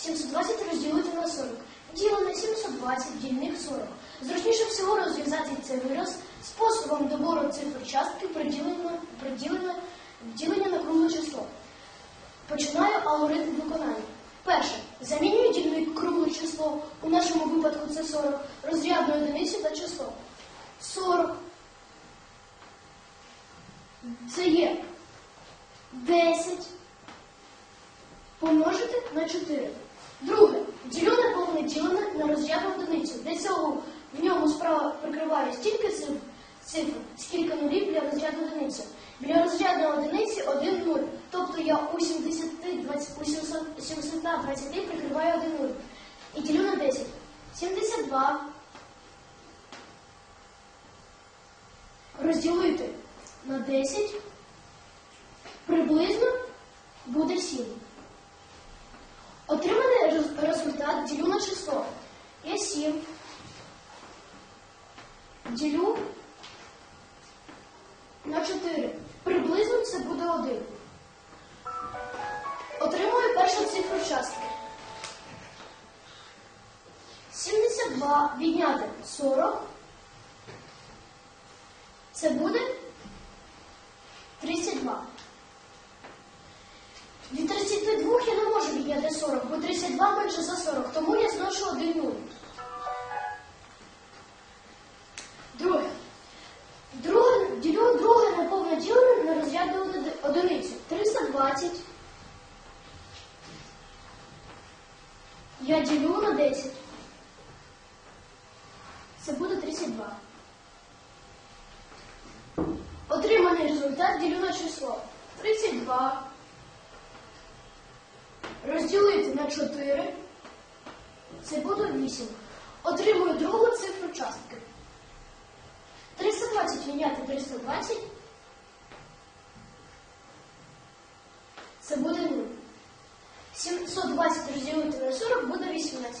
720 розділити на 40. Ділене 720, дільник 40. Зручніше всього розв'язати цей вираз способом добору цифр частки ділення на кругле число. Починаю алгоритм виконання. Перше. Замінюю дільник кругле число. У нашому випадку це 40. Розрядну одиницю та число. 40. Це є 10 помножити на 4. Друге. Ділю на повне на розрядну одиницю. Для цього в ньому справа прикриваю стільки цифр, скільки нулів для розряду одиниці. Для розрядної одиниці 1 нуль. Тобто я у 70, 20, у 720 прикриваю 1 нуль. І ділю на 10. 72 розділити на 10 приблизно буде 7. Отриманий ділю на число. Я 7. Ділю на 4. Приблизно це буде 1. Отримую першу цифру частки. 72 відняти 40. Це буде 32. Від 32 я не можу відняти 40, бо 32 менше за друге на розрядну одиницю. 320. Я ділю на 10. Це буде 32. Отриманий результат ділю на число. 32. Розділити на 4. Це буде 8. Отримую другу цифру частки. 320 відняти 320. Це буде 0. 720 розділити на 40 буде 18.